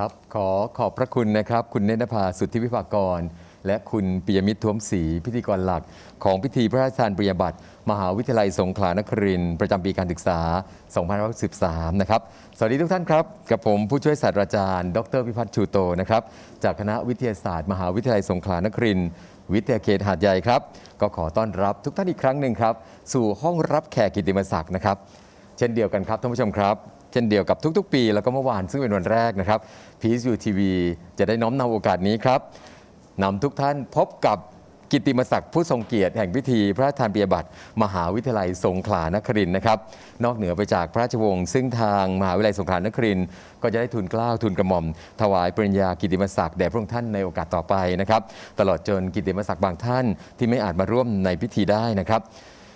ครับขอขอบพระคุณนะครับ คุณเนตรภาสุทธิวิภากร และคุณปิยมิตรท้วมศรีพิธีกรหลัก ของพิธีพระราชทานปริญญาบัตรมหาวิทยาลัยสงขลานครินทร์ประจำปีการศึกษา 2513 นะครับ สวัสดีทุกท่านครับ กับผมผู้ช่วยศาสตราจารย์ ดรพิพัฒน์ชูโตนะครับ จากคณะวิทยาศาสตร์ มหาวิทยาลัยสงขลานครินทร์วิทยาเขตหาดใหญ่ครับ ก็ขอต้อนรับทุกท่านอีกครั้งหนึ่งครับ สู่ห้องรับแขกกิตติมศักดิ์นะครับ เช่นเดียวกันครับท่านผู้ชมครับ เช่นเดียวกับทุกๆ ปี แล้วก็เมื่อวานซึ่งเป็นวันแรกนะครับพีซยูทีวีจะได้น้อมนำโอกาสนี้ครับนำทุกท่านพบกับกิติมศักดิ์ผู้ทรงเกียรติแห่งพิธีพระราชทานปริญญาบัตรมหาวิทยาลัยสงขลานครินทร์นะครับ นอกเหนือไปจากพระราชวงศ์ซึ่งทางมหาวิทยาลัยสงขลานครินทร์ก็จะได้ทุนเกล้าทุนกระหม่อม ถวายปริญญากิติมศักดิ์แด่พระองค์ท่านในโอกาสต่อไปนะครับ ตลอดจนกิติมศักดิ์บางท่านที่ไม่อาจมาร่วมในพิธีได้นะครับ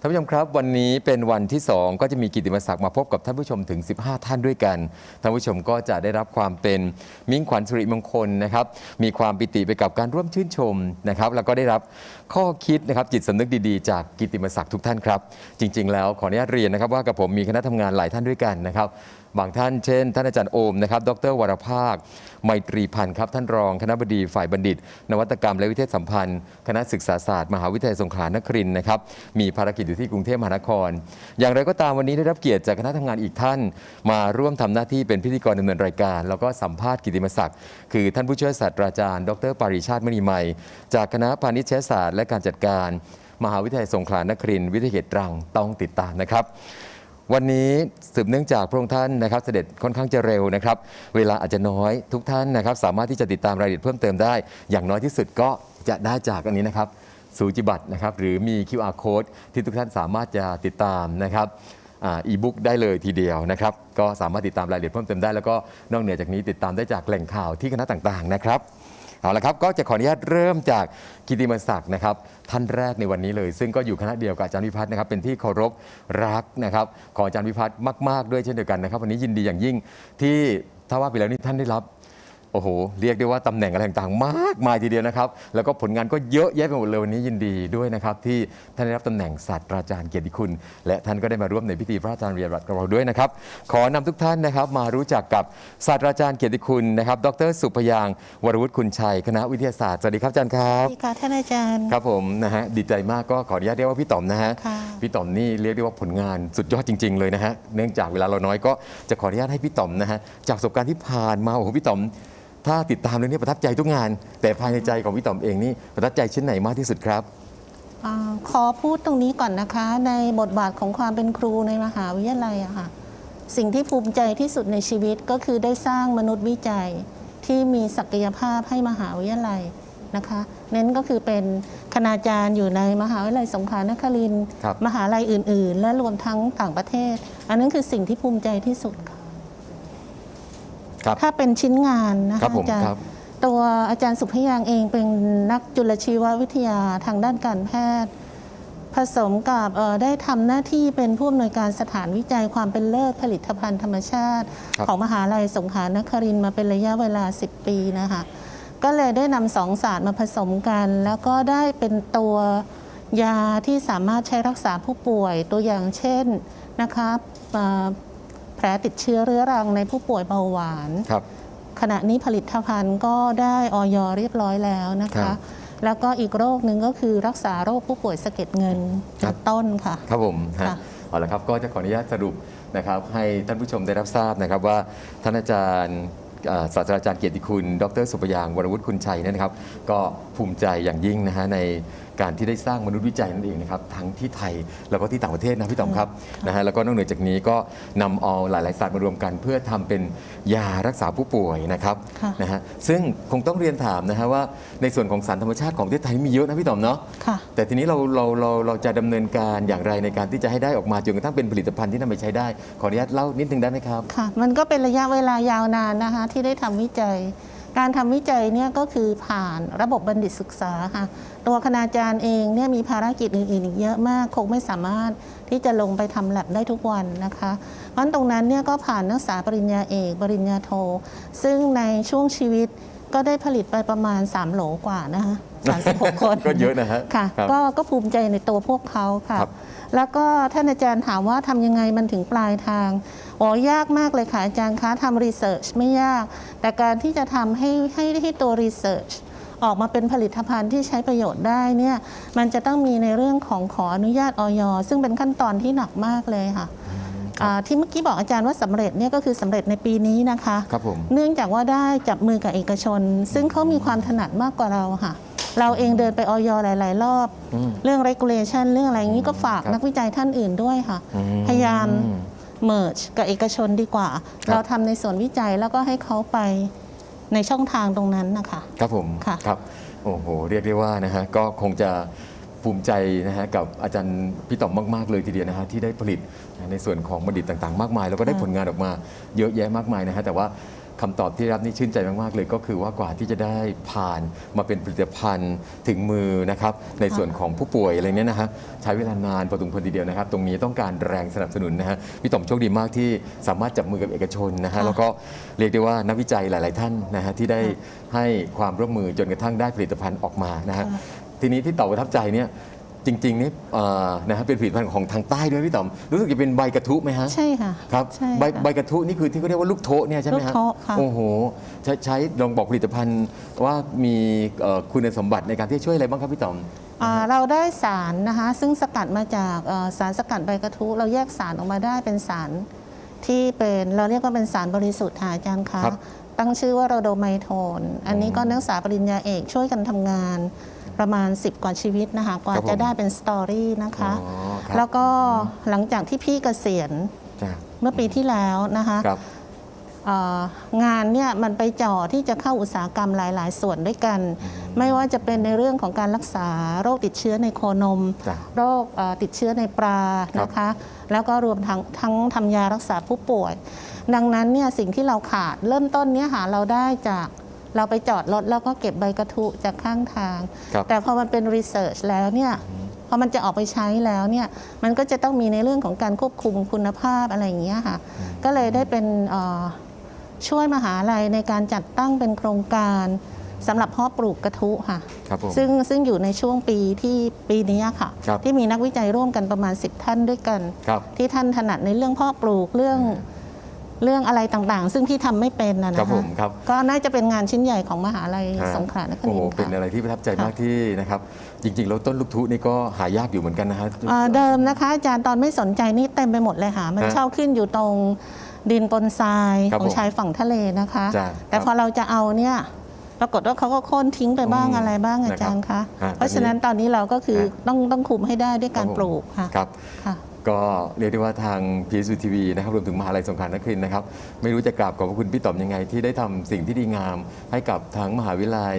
ท่านผู้ชมครับ วันนี้เป็นวันที่ 2 ก็จะมีกิติมศักดิ์มาพบกับท่านผู้ชมถึง 15 ท่านด้วยกันท่านผู้ชมก็จะได้รับความเป็นมิ่งขวัญสุริมงคลนะครับ มีความปิติไปกับการร่วมชื่นชมนะครับ แล้วก็ได้รับข้อคิดนะครับจิตสำนึกดีๆ จากกิตติมศักดิ์ทุกท่านครับ จริง ๆ แล้วขออนุญาตเรียนนะครับว่ากับผมมีคณะทำงานหลายท่านด้วยกันนะครับ บางท่านเช่น ท่านอาจารย์โอมนะครับ ดรวรภาค ไมตรีพันธ์ครับ ท่านรองคณะบดีฝ่ายบัณฑิต นวัตกรรมและวิเทศสัมพันธ์ คณะศึกษาศาสตร์ มหาวิทยาลัยสงขลานครินทร์นะครับ มีภารกิจอยู่ที่กรุงเทพมหานคร อย่างไรก็ตามวันนี้ได้รับเกียรติจากคณะทำงานอีกท่าน มาร่วมทำหน้าที่เป็นพิธีกรดำเนินรายการ แล้วก็สัมภาษณ์กิติมศักดิ์ คือท่านผู้ช่วยศาสตราจารย์ ดรปาริชาติมณีไมยจากคณะพาณิชยศาสตร์และการจัดการ มหาวิทยาลัยสงขลานครินทร์วิทยาเขตตรังต้องติดตามนะครับ วันนี้สืบเนื่องจากพระองค์ท่านนะครับ เสด็จค่อนข้างจะเร็วนะครับ เวลาอาจจะน้อยทุกท่านนะครับ สามารถที่จะติดตามรายละเอียดเพิ่มเติมได้ อย่างน้อยที่สุดก็จะได้จากอันนี้นะครับสูจิบัตรนะครับ หรือมี QR code ที่ทุกท่านสามารถจะติดตามนะครับอีบุ๊กได้เลยทีเดียวนะครับ ก็สามารถติดตามรายละเอียดเพิ่มเติมได้แล้วก็นอกเหนือจากนี้ติดตามได้จากแหล่งข่าวที่คณะต่างๆนะครับ เอาละครับก็จะขออนุญาตเริ่มจากกิติมศักดิ์นะครับ ท่านแรกในวันนี้เลย ซึ่งก็อยู่คณะเดียวกับอาจารย์วิพัฒน์นะครับเป็นที่เคารพรักนะครับของอาจารย์วิพัฒน์มาก ๆ ด้วยเช่นเดียวกันนะครับ วันนี้ยินดีอย่างยิ่งที่ถ้าว่าไปแล้วนี่ท่านได้รับ โอ้โห เรียกได้ว่าตำแหน่งอะไรต่างๆ มากมายทีเดียวนะครับ แล้วก็ผลงานก็เยอะแยะไปหมดเลยวันนี้ยินดีด้วยนะครับ ที่ท่านได้รับตำแหน่งศาสตราจารย์เกียรติคุณ และท่านก็ได้มาร่วมในพิธีพระราชทานปริญญาบัตรกับเราด้วยนะครับ ขอนำทุกท่านนะครับมารู้จักกับศาสตราจารย์เกียรติคุณนะครับ ดรสุพยางค์วรวุฒิคุณชัย คณะวิทยาศาสตร์ สวัสดีครับอาจารย์ครัสบวัสดีค่ะท่านอาจารย์ ครับผมนะฮะดีใจมากก็ขออนุญาตเรียกว่าพี่ต๋อมนะฮะค่ะ พี่ต๋อมนี่เรียกได้ว่าผลงานสุดยอดจริง ๆ เลยนะฮะเนื่องจากเวลาเราน้อยก็จะขออนุญาตให้พี่ต๋อมนะฮะจากประสบการณ์ที่ผ่านมาโอ้โหพี่ต๋อม ถ้าติดตามเรื่องนี้ประทับใจทุกงาน แต่ภายในใจของพี่ต๋อมเองนี่ประทับใจชิ้นไหนมากที่สุดครับอาขอพูดตรงนี้ก่อนนะคะ ในบทบาทของความเป็นครูในมหาวิทยาลัยอะค่ะสิ่งที่ภูมิใจที่สุดในชีวิตก็คือได้สร้างมนุษย์วิจัยที่มีศักยภาพให้มหาวิทยาลัยนะคะ เน้นก็คือเป็นคณาจารย์อยู่ในมหาวิทยาลัยสงขลานครินทร์ครับมหาลัยอื่น ๆ และรวมทั้งต่างประเทศ อันนั้นคือสิ่งที่ภูมิใจที่สุดค่ะ ครับถ้าเป็นชิ้นงานนะครัคะบผมอาจารครัย์บตัวอาจารย์สุพยางค์เองเป็นนักจุลชีววิทยาทางด้านการแพทย์ ผสมกับเอ่อได้ทำหน้าที่เป็นผู้อำนวยการสถานวิจัยความเป็นเลิศผลิตภัณฑ์ธรรมชาติ ครับ ของมหาลัยสงขลานครินทร์มาเป็นระยะเวลา 10 ปีนะคะก็เลยได้นำสองศาสตร์มาผสมกัน แล้วก็ได้เป็นตัวยาที่สามารถใช้รักษาผู้ป่วยตัวอย่างเช่นนะคะเอ่อ แผลติดเชื้อเรื้อรังในผู้ป่วยเบาหวาน ครับ ขณะนี้ผลิตภัณฑ์ก็ได้ออยเรียบร้อยแล้วนะครัคะ บ แล้วก็อีกโรคหนึ่งก็คือรักษาโรคผู้ป่วยสะเก็ดเงินครัเป็บนต้นค่ะ ครับผมฮะค่ะ เอาละครับก็จะขออนุญาตสรุปนะครับให้ท่านผู้ชมได้รับทราบนะครับว่าท่านอาจารย์อ่าศาสตราจารย์เกียรติคุณ ดรสุปยางค์วรวุฒิคุณชัยเนยนะครับ ก็ภูมิใจอย่างยิ่งนะฮะใน การที่ได้สร้างมนุษยวิจัยนั่นเองนะครับทั้งที่ไทยแล้วก็ที่ต่างประเทศนะพี่ต๋อมครับนะฮะแล้วก็นอกเหนือจากนี้ก็นำเอาหลาย ๆ ศาสตร์มารวมกัน เพื่อทำเป็นยารักษาผู้ป่วยนะครับค่ะนะฮะซึ่งคงต้องเรียนถามนะฮะว่าในส่วนของสารธรรมชาติของประเทศไทยมีเยอะนะพี่ต๋อมเนาะค่ะแต่ทีนี้เราเราเราเราจะดำเนินการอย่างไรในการที่จะให้ได้ออกมาจนกระทั่งเป็นผลิตภัณฑ์ที่นำไปใช้ได้ขออนุญาตเล่านิดนึงได้ไหมครับค่ะมันก็เป็นระยะเวลายาวนานนะคะที่ได้ทำวิจัย การทำวิจัยเนี่ยก็คือผ่านระบบบัณฑิตศึกษาค่ะ ตัวคณาจารย์เองเนี่ยมีภารกิจอื่นๆอีกเยอะมาก คงไม่สามารถที่จะลงไปทำแลบได้ทุกวันนะคะเพราะฉะนั้นตรงนั้นเนี่ยก็ผ่านนักศึกษาปริญญาเอก ปริญญาโท ซึ่งในช่วงชีวิต ก็ได้ผลิตไปประมาณ 3 โหลกว่านะคะ36 คนก็เยอะนะฮะค่ะ ครับ ก็ก็ภูมิใจในตัวพวกเขาค่ะ ครับ แล้วก็ท่านอาจารย์ถามว่าทำยังไงมันถึงปลายทางอ๋อยากมากเลยค่ะอาจารย์คะทำรีเสิร์ชไม่ยาก แต่การที่จะทำให้ให้ให้ตัวรีเสิร์ชออกมาเป็นผลิตภัณฑ์ที่ใช้ประโยชน์ได้เนี่ยมันจะต้องมีในเรื่องของขออนุญาตออยซึ่งเป็นขั้นตอนที่หนักมากเลยค่ะอ่า ที่เมื่อกี้บอกอาจารย์ว่าสำเร็จเนี่ยก็คือสำเร็จในปีนี้นะคะครับผมเนื่องจากว่าได้จับมือกับเอกชน ซึ่งเขามีความถนัดมากกว่าเราค่ะ เราเองเดินไปออยหลาย ๆ รอบอืมเรื่อง regulation เรื่องอะไรอย่างนี้ก็ฝากครับนักวิจัยท่านอื่นด้วยค่ะอืมพยายาม merge กับเอกชนดีกว่าครับเราทำในส่วนวิจัยแล้วก็ให้เขาไปในช่องทางตรงนั้นนะคะ ครับผมค่ะครับ โอ้โห เรียกได้ว่านะฮะ ก็คงจะ ภูมิใจนะฮะกับอาจารย์พี่ต่อมมาก ๆ เลยทีเดียวนะฮะที่ได้ผลิตนะในส่วนของบัณฑิตต่างๆ มากมาย แล้วก็ได้ผลงานออกมาเยอะแยะมากมายนะฮะแต่ว่าคำตอบที่รับนี่ชื่นใจมาก ๆ เลยก็คือว่ากว่าที่จะได้ผ่านมาเป็นผลิตภัณฑ์ถึงมือนะครับในส่วนของผู้ป่วยอะไรเนี้ยนะฮะใช้เวลานานพอสมควรทีเดียวนะครับ ตรงนี้ต้องการแรงสนับสนุนนะฮะพี่ต่อมโชคดีมากที่สามารถจับมือกับเอกชนนะฮะค่ะแล้วก็เรียกได้ว่านักวิจัยหลาย ๆ ท่านนะฮะที่ได้ให้ความร่วมมือจนกระทั่งได้ผลิตภัณฑ์ออกมานะฮะค่ะ ทีนี้ที่ต่อประทับใจเนี่ยจริงๆนี่เอ่อนะฮะเป็นผลิตภัณฑ์ของทางใต้ด้วยพี่ต่อมรู้สึกจะเป็นใบกระทุไหมฮะใช่ค่ะครับใช่ใบค่ะใบกระทุนี่คือที่เขาเรียกว่าลูกโทะเนี่ยใช่ไหมฮะลูกโทะค่ะ โอ้โหใช้ใช้ลองบอกผลิตภัณฑ์ว่ามีเอ่อคุณสมบัติในการที่จะช่วยอะไรบ้างครับพี่ต่อม อ่าเราได้สารนะคะซึ่งสกัดมาจากเอ่อสารสกัดใบกระทุเราแยกสารออกมาได้เป็นสารที่เป็นเราเรียกว่าเป็นสารบริสุทธิ์ค่ะอาจารย์คะครับตั้งชื่อว่าโรโดไมโทน อันนี้ก็นักศึกษาปริญญาเอกช่วยกันทำงาน ประมาณ 10 กว่าชีวิตนะคะ กว่าครับผมจะได้เป็นสตอรี่นะคะอ๋อครับแล้วก็หลังจากที่พี่เกษียณจ้ะเมื่อปีที่แล้วนะคะครับเอ่องานเนี่ยมันไปจ่อที่จะเข้าอุตสาหกรรมหลาย ๆ ส่วนด้วยกัน ไม่ว่าจะเป็นในเรื่องของการรักษาโรคติดเชื้อในโคนมจ้ะโรคเอ่อติดเชื้อในปลาครับนะคะ แล้วก็รวมทั้งทั้งทำยารักษาผู้ป่วย ดังนั้นเนี่ยสิ่งที่เราขาดเริ่มต้นเนี้ยหาเราได้จาก เราไปจอดรถแล้วก็เก็บใบกระทุจากข้างทาง ครับ แต่พอมันเป็นรีเสิร์ชแล้วเนี่ยพอมันจะออกไปใช้แล้วเนี่ยมันก็จะต้องมีในเรื่องของการควบคุมคุณภาพอะไรอย่างเงี้ยค่ะ ก็เลยได้เป็นเอ่อช่วยมหาลัยในการจัดตั้งเป็นโครงการสำหรับเพาะปลูกกระทุค่ะ ครับผม ซึ่งซึ่งอยู่ในช่วงปีที่ปีนี้ค่ะ ครับ ที่มีนักวิจัยร่วมกันประมาณ 10 ท่านด้วยกัน ครับ ที่ท่านถนัดในเรื่องเพาะปลูกเรื่อง เรื่องอะไรต่างๆ ซึ่งพี่ทำไม่เป็นนะครันะบผคะมครับ ก็น่าจะเป็นงานชิ้นใหญ่ของมหาลัยฮะสงขลานคโอ้ริโหนทร์เป็นค่ะ อะไรที่ประทับใจค่ะมากที่นะครับ จริงๆ แล้วต้นลูกทุนี่ก็หายากอยู่เหมือนกันนะฮะอ่าเดิมนะคะอาจารย์ตอนไม่สนใจนี่เต็มไปหมดเลยค่ะ มันฮะชอบขึ้นอยู่ตรงดินปนทรายครับของผมชายฝั่งทะเลนะคะ จ้ะแต่ครับพอเราจะเอาเนี่ยปรากฏว่าเขาก็โค่นทิ้งไปบ้างอืมอะไรบ้างอาจารย์คะฮะเพราะฉะนั้นตอนนี้เราก็คือฮะ ต้องต้องคุมให้ได้ด้วยการครับผมปลูกค่ะครับ ค่ะ ก็เรียกได้ว่าทาง PSU TV นะครับรวมถึงมหาลัยสงขลานครินทร์นะครับ ไม่รู้จะกราบขอบพระคุณพี่ต๋อมยังไง ที่ได้ทำสิ่งที่ดีงาม ให้กับทั้งมหาวิทยาลัย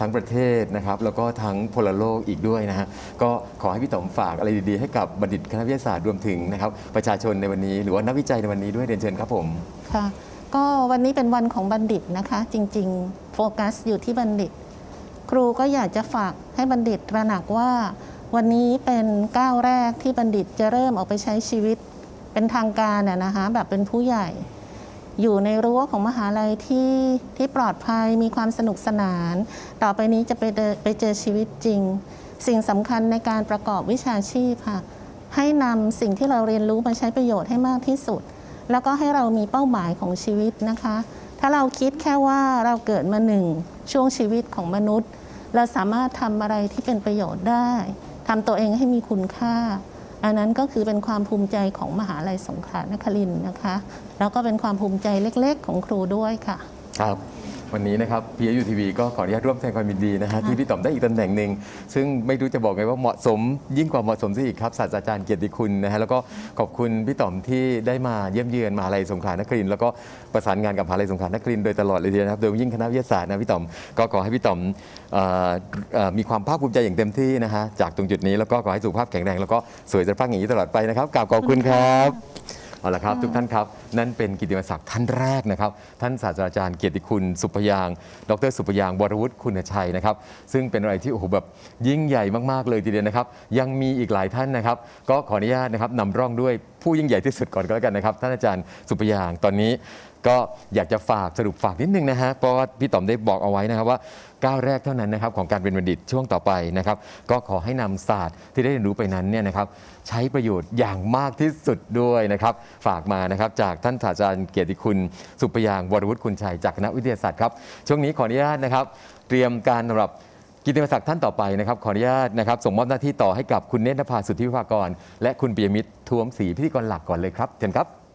ทั้งประเทศนะครับ แล้วก็ทั้งพลโลกอีกด้วยนะฮะก็ขอให้พี่ต๋อมฝากอะไรดีๆ ให้กับบัณฑิตคณะวิทยาศาสตร์รวมถึงนะครับประชาชนในวันนี้หรือว่านักวิจัยในวันนี้ด้วยเรียนเชิญครับผม ค่ะก็วันนี้เป็นวันของบัณฑิตนะคะ จริงๆ โฟกัสอยู่ที่บัณฑิต ครูก็อยากจะฝากให้บัณฑิตตระหนักว่า วันนี้เป็นก้าวแรกที่บัณฑิตจะเริ่มออกไปใช้ชีวิตเป็นทางการน่ะนะคะแบบเป็นผู้ใหญ่ อยู่ในรั้วของมหาลัยที่ที่ปลอดภัยมีความสนุกสนาน ต่อไปนี้จะไปเดินไปเจอชีวิตจริง สิ่งสำคัญในการประกอบวิชาชีพค่ะ ให้นำสิ่งที่เราเรียนรู้มาใช้ประโยชน์ให้มากที่สุด แล้วก็ให้เรามีเป้าหมายของชีวิตนะคะ ถ้าเราคิดแค่ว่าเราเกิดมาหนึ่งช่วงชีวิตของมนุษย์ เราสามารถทำอะไรที่เป็นประโยชน์ได้ ทำตัวเองให้มีคุณค่า อันนั้นก็คือเป็นความภูมิใจของมหาลัยสงขลานครินทร์นะคะ แล้วก็เป็นความภูมิใจเล็กๆ ของครูด้วยค่ะ ครับ วันนี้นะครับ PSU TV ก็ขออนุญาตร่วมแสดงความยินดีนะฮะที่พี่ต๋อมได้อีกตำแหน่งหนึ่งซึ่งไม่รู้จะบอกไงว่าเหมาะสม ยิ่งกว่าเหมาะสมซะอีกครับศาสตราจารย์เกียรติคุณนะฮะแล้วก็ขอบคุณพี่ต๋อมที่ได้มาเยี่ยมเยือนมหาลัยสงขลานครินทร์แล้วก็ประสานงานกับมหาลัยสงขลานครินทร์โดยตลอดเลยทีเดียวนะครับโดยยิ่งคณะวิทยาศาสตร์นะพี่ต๋อมก็ขอให้พี่ต๋อมเอ่อเอ่อมีความภาคภูมิใจอย่างเต็มที่นะฮะจากตรงจุดนี้แล้วก็ขอให้สุขภาพแข็งแรงแล้วก็สวยสะพรั่งอย่างนี้ตลอดไปนะครับกราบขอบคุณครับ เอาละครับทุกท่านครับ นั่นเป็นกิตติมศักดิ์ท่านแรกนะครับ ท่านศาสตราจารย์เกียรติคุณสุพยางค์ดรสุพยางค์วรวุฒิคุณชัยนะครับ ซึ่งเป็นอะไรที่โอ้โหแบบยิ่งใหญ่มากๆเลยทีเดียวนะครับ ยังมีอีกหลายท่านนะครับ ก็ขออนุญาตนะครับนำร่องด้วย ผู้ยิ่งใหญ่ที่สุดก่อนก็แล้วกันนะครับท่านอาจารย์สุปยางตอนนี้ก็อยากจะฝากสรุปฝากนิดนึงนะฮะเพราะว่าพี่ต๋อมได้บอกเอาไว้นะครับว่าก้าวแรกเท่านั้นนะครับของการเป็นบัณฑิตช่วงต่อไปนะครับก็ขอให้นำศาสตร์ที่ได้เรียนรู้ไปนั้นเนี่ยนะครับใช้ประโยชน์อย่างมากที่สุดด้วยนะครับฝากมานะครับจากท่านศาสตราจารย์เกียรติคุณสุปยางวรวุฒิคุณชัยจากคณะวิทยาศาสตร์ครับช่วงนี้ขออนุญาตนะครับ เตรียมการสำหรับ กิติมศักดิ์ท่านต่อไปนะครับขออนุญาตนะครับส่งมอบหน้าที่ต่อให้กับคุณเนธนภาสุทธิวิภากร และคุณปิยมิตรทวมศรีพิธีกรหลักก่อนเลยครับเชิญครับ